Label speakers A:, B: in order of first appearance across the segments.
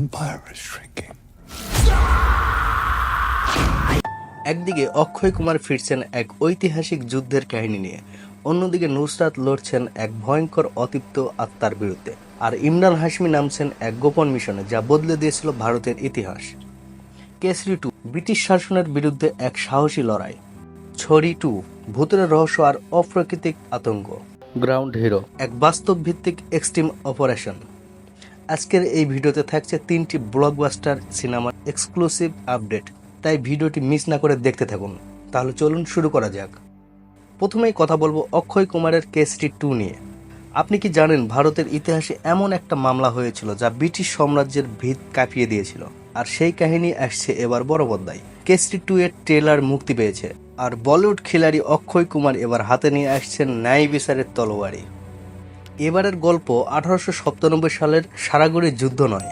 A: empire is shrinking.
B: একদিকে অক্ষয় কুমার ফিরছেন এক ঐতিহাসিক যুদ্ধের কাহিনী নিয়ে অন্যদিকে নুসরাত লড়ছেন এক ভয়ঙ্কর অতিপ্ত আত্মার বিরুদ্ধে আর ইমরান হাশমি নামছেন এক গোপন মিশনে যা বদলে দিয়েছিল ভারতের ইতিহাস। কেসরি টু ব্রিটিশ শাসনের বিরুদ্ধে এক সাহসী লড়াই। ছড়ি টু ভূতের রহস্য আর অপ্রাকৃতিক আতঙ্ক। গ্রাউন্ড হিরো এক বাস্তব ভিত্তিক এক্সট্রিম অপারেশন। আজকের এই ভিডিওতে থাকছে তিনটি ব্লকবাস্টার সিনেমার এক্সক্লুসিভ আপডেট তাই ভিডিওটি মিস না করে দেখতে থাকুন। তাহলে চলুন শুরু করা যাক। প্রথমেই কথা বলব অক্ষয় কুমারের কেসটি টু নিয়ে। আপনি কি জানেন ভারতের ইতিহাসে এমন একটা মামলা হয়েছিল যা ব্রিটিশ সাম্রাজ্যের ভিত কাঁপিয়ে দিয়েছিল? আর সেই কাহিনী আসছে এবার বড় পর্দায়। কেসটি টু এর ট্রেলার মুক্তি পেয়েছে। আর বলিউড খিলাড়ি অক্ষয় কুমার এবার হাতে নিয়ে আসছেন ন্যায় বিচারের তলোয়ারি এবারের গল্প আঠারোশো সাতানব্বই সালের সারাগুড়ি যুদ্ধ নয়।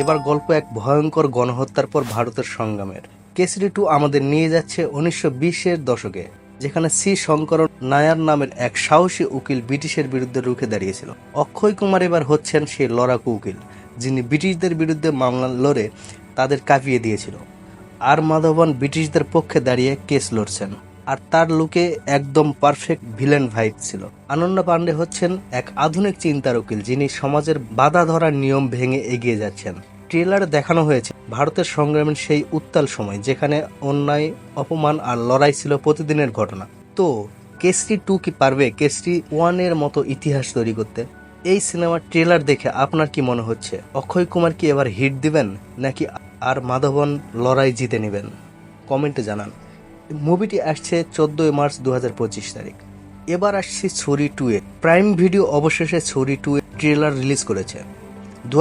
B: এবার গল্প এক ভয়ঙ্কর গণহত্যার পর ভারতের সংগ্রামের। কেসরি টু আমাদের নিয়ে যাচ্ছে উনিশশো বিশের দশকে, যেখানে সি শঙ্করন নায়ার নামের এক সাহসী উকিল ব্রিটিশের বিরুদ্ধে রুখে দাঁড়িয়েছিল। অক্ষয় কুমার এবার হচ্ছেন সেই লড়াকু উকিল, যিনি ব্রিটিশদের বিরুদ্ধে মামলা লড়ে তাদের কাঁপিয়ে দিয়েছিল। আর মাধবন ব্রিটিশদের পক্ষে দাঁড়িয়ে কেস লড়ছেন। আর তার লুকে একদম পারফেক্ট ভিলেন ভাইব ছিল। আনন্দ পান্ডে হচ্ছেন এক আধুনিক চিন্তার উকিল যিনি সমাজের বাধা ধরার নিয়ম ভেঙে এগিয়ে যাচ্ছেন। ট্রেলারে দেখানো হয়েছে ভারতের সংগ্রামের সেই উত্তাল সময়, যেখানে অন্যায়, অপমান আর লড়াই ছিল প্রতিদিনের ঘটনা। তো কেসরি টু কি পারবে? কেসরি ওয়ানের মতো ইতিহাস তৈরি করতে। এই সিনেমার ট্রেলার দেখে আপনার কি মনে হচ্ছে? অক্ষয় কুমার কি এবার হিট দিবেন, নাকি আর মাধবন লড়াই জিতে নেবেন? কমেন্টে জানান। মুভিটি আসছে চোদ্দই মার্চ দু হাজার পঁচিশ তারিখ। এবার আসছে ছড়ি টু এ প্রাইম ভিডিও অবশেষে ছড়ি টু এর ট্রেলার রিলিজ করেছে। দু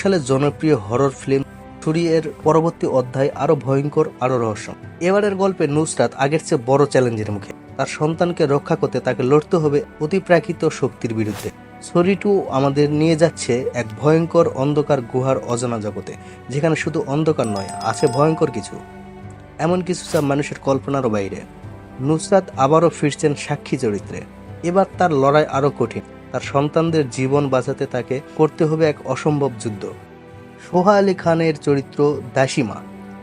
B: সালের জনপ্রিয় হরর ফিল্ম ছুরি এর পরবর্তী অধ্যায় আরও ভয়ঙ্কর আরও রহস্য এবারের গল্পে নুসরাত আগের চেয়ে বড় চ্যালেঞ্জের মুখে। তার সন্তানকে রক্ষা করতে তাকে লড়তে হবে অতিপ্রাকৃত শক্তির বিরুদ্ধে। ছড়ি টু আমাদের নিয়ে যাচ্ছে এক ভয়ঙ্কর অন্ধকার গুহার অজানা জগতে, যেখানে শুধু অন্ধকার নয়, আছে ভয়ঙ্কর কিছু। এমন কিছু যা মানুষের কল্পনারও বাইরে। নুসরাত আবারও ফিরছেন সাক্ষী চরিত্রে। এবার তার লড়াই আরও কঠিন। তার সন্তানদের জীবন বাঁচাতে তাকে করতে হবে এক অসম্ভব যুদ্ধ। সোহা আলী খানের চরিত্র দাসিমা।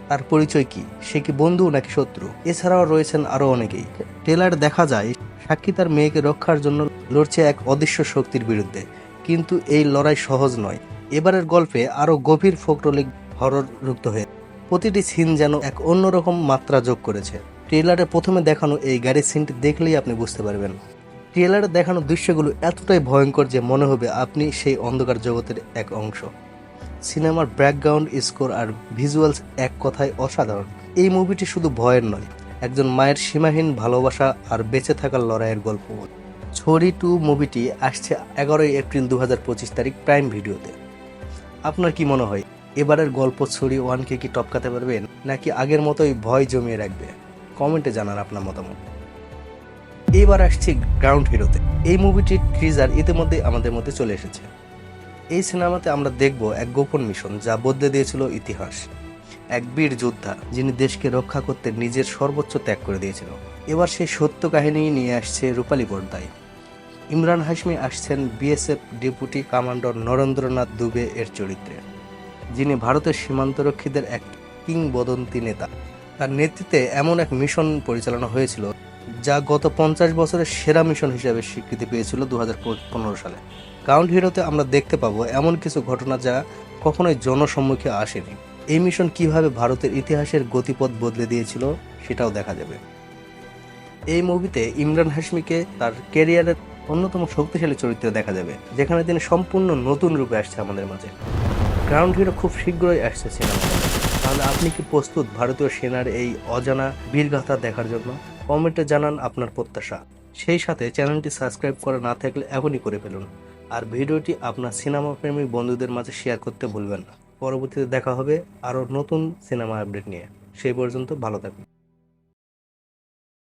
B: তার পরিচয় কি? সে কি বন্ধু নাকি শত্রু? এছাড়াও রয়েছেন আরও অনেকেই। ট্রেলার দেখা যায়, সাক্ষী তার মেয়েকে রক্ষার জন্য লড়ছে এক অদৃশ্য শক্তির বিরুদ্ধে। কিন্তু এই লড়াই সহজ নয়। এবারের গল্পে আরও গভীর ফোকরলিক হরর রুক্ত হয়ে প্রতিটি সিন যেন এক অন্যরকম মাত্রা যোগ করেছে। ট্রেলারে প্রথমে দেখানো এই গাড়ির সিনটি দেখলেই আপনি বুঝতে পারবেন। ট্রেলারে দেখানো দৃশ্যগুলো এতটাই ভয়ঙ্কর যে মনে হবে আপনি সেই অন্ধকার জগতের এক অংশ। সিনেমার ব্যাকগ্রাউন্ড স্কোর আর ভিজুয়ালস এক কথায় অসাধারণ। এই মুভিটি শুধু ভয়ের নয়, একজন মায়ের সীমাহীন ভালোবাসা আর বেঁচে থাকার লড়াইয়ের গল্প ছড়ি টু মুভিটি আসছে এগারোই এপ্রিল দু হাজার পঁচিশ তারিখ প্রাইম ভিডিওতে আপনার কি মনে হয়? এবারের গল্প ছড়ি ওয়ানকে কি টপকাতে পারবেন, নাকি আগের মতোই ভয় জমিয়ে রাখবে? কমেন্টে জানান আপনার মতামত। এইবার আসছি গ্রাউন্ড হিরোতে এই মুভিটির ট্রিজার ইতিমধ্যেই আমাদের মধ্যে চলে এসেছে। এই সিনেমাতে আমরা দেখব এক গোপন মিশন যা বদলে দিয়েছিল ইতিহাস। এক বীর যোদ্ধা, যিনি দেশকে রক্ষা করতে নিজের সর্বোচ্চ ত্যাগ করে দিয়েছিল। এবার সেই সত্য কাহিনী নিয়ে আসছে রূপালী পর্দায়। ইমরান হাশমি আসছেন BSF deputy commander Narendranath Dubey এর চরিত্রে। যিনি ভারতের সীমান্তরক্ষীদের এক কিংবদন্তি নেতা। তার নেতৃত্বে এমন এক মিশন পরিচালনা হয়েছিল, যা গত পঞ্চাশ বছরের সেরা মিশন হিসেবে স্বীকৃতি পেয়েছিল দু হাজার পনেরো সালে। গ্রাউন্ড হিরোতে আমরা দেখতে পাবো এমন কিছু ঘটনা যা কখনোই জনসম্মুখে আসেনি। এই মিশন কীভাবে ভারতের ইতিহাসের গতিপথ বদলে দিয়েছিল সেটাও দেখা যাবে। এই মুভিতে ইমরান হাশমিকে তার ক্যারিয়ারের অন্যতম শক্তিশালী চরিত্রে দেখা যাবে, যেখানে তিনি সম্পূর্ণ নতুন রূপে আসছে আমাদের মাঝে। গ্রাউন্ড হিরো খুব শীঘ্রই আসছে সিনেমা তাহলে আপনি কি প্রস্তুত ভারতীয় সেনার এই অজানা বীরগাথা দেখার জন্য? কমেন্টে জানান আপনার প্রত্যাশা। সেই সাথে চ্যানেলটি সাবস্ক্রাইব করা না থাকলে এখনই করে ফেলুন। আর ভিডিওটি আপনার সিনেমা প্রেমী বন্ধুদের মাঝে শেয়ার করতে ভুলবেন না। পরবর্তীতে দেখা হবে আরও নতুন সিনেমা আপডেট নিয়ে। সেই পর্যন্ত ভালো থাকুন।